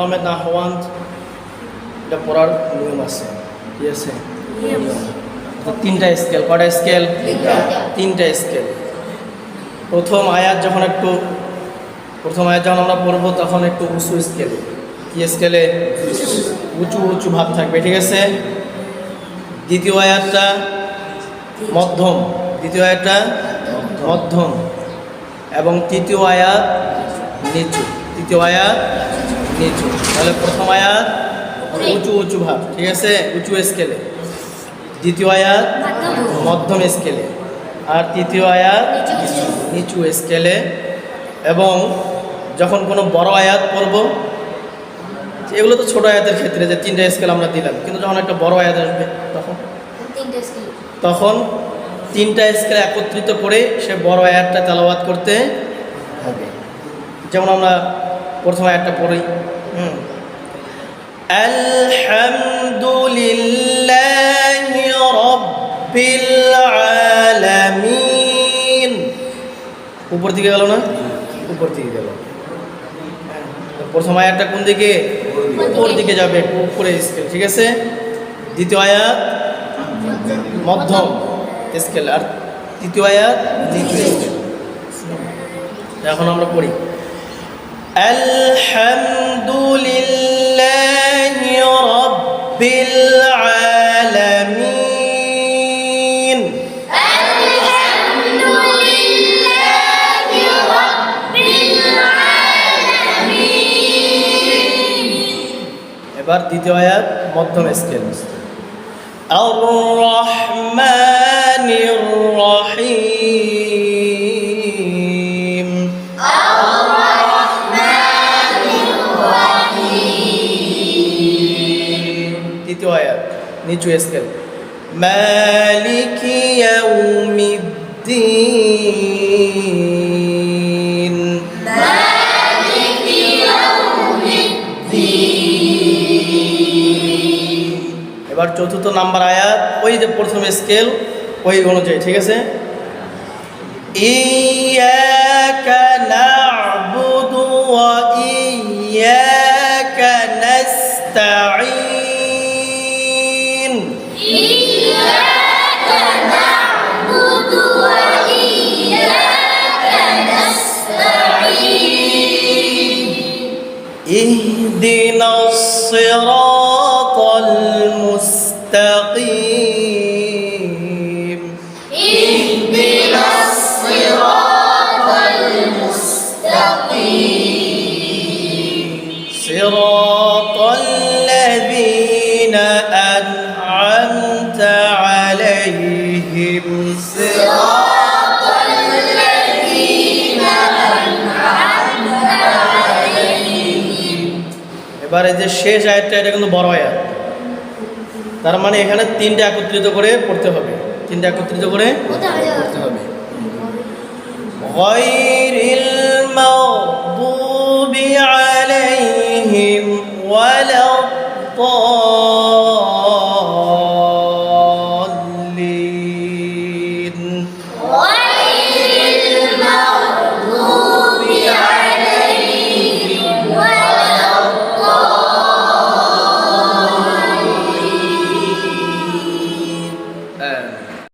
আহমেদ নাহওয়ান এটা পড়ার নিয়ম আছে। কি আছে? তিনটা স্কেল কটা স্কেল তিনটা। স্কেল প্রথম আয়াত যখন একটু প্রথম আয়াত যখন আমরা পড়ব তখন একটু উঁচু স্কেল কি স্কেলে উঁচু উঁচু ভাব থাকবে ঠিক আছে? দ্বিতীয় আয়াতটা মধ্যম। দ্বিতীয় আয়াতটা মধ্যম। এবং তৃতীয় আয়াত নিচু। তৃতীয় আয়াত নিচু তাহলে প্রথম আয়াত উঁচু উঁচু ভাব ঠিক আছে? উঁচু স্কেলে দ্বিতীয় আয়াত মধ্যম। স্কেলে আর তৃতীয় আয়াত নিচু স্কেলে এবং যখন কোনো বড় আয়াত পড়ব এগুলো তো ছোট আয়াতের ক্ষেত্রে যে তিনটা স্কেল আমরা দিলাম। কিন্তু যখন একটা বড় আয়াত আসবে তখন? তখন তিনটা স্কেল একত্রিত করে সে বড় আয়াতটা তেলাওয়াত করতে হবে। যেমন আমরা প্রথম আয়াতটা পড়ি। হুম। আলহামদুলিল্লাহি রাব্বিল আলামিন। উপর দিকে গেল না? উপর দিকে গেল। প্রথম আয়াতটা কোন দিকে? উপর দিকে যাবে উপরে স্কেল ঠিক আছে? দ্বিতীয় আয়াত? মধ্যম স্কেল আর তৃতীয় আয়াত? স্কেল এখন আমরা পড়ি। আলহামদুলিল্লাহি রাব্বিল আলামিন এবার দ্বিতীয় আয়াত মধ্যম স্কেল الرحمن الرحيم আয়াত, নিচু স্কেল মালিক ইয়াউমিদ্দিন। এবার চতুর্থ নাম্বার আয়াত, ওই যে প্রথম স্কেল ওই অনুযায়ী, ঠিক আছে? ইয়াকা إياك نعبد وإياك اهدنا الصراط المستقيم. এবারে যে শেষ আয়াতটা এটা কিন্তু বড় আয়াত। তার মানে এখানে তিনটা একত্রিত করে পড়তে হবে। তিনটা একত্রিত করে পড়তে হবে।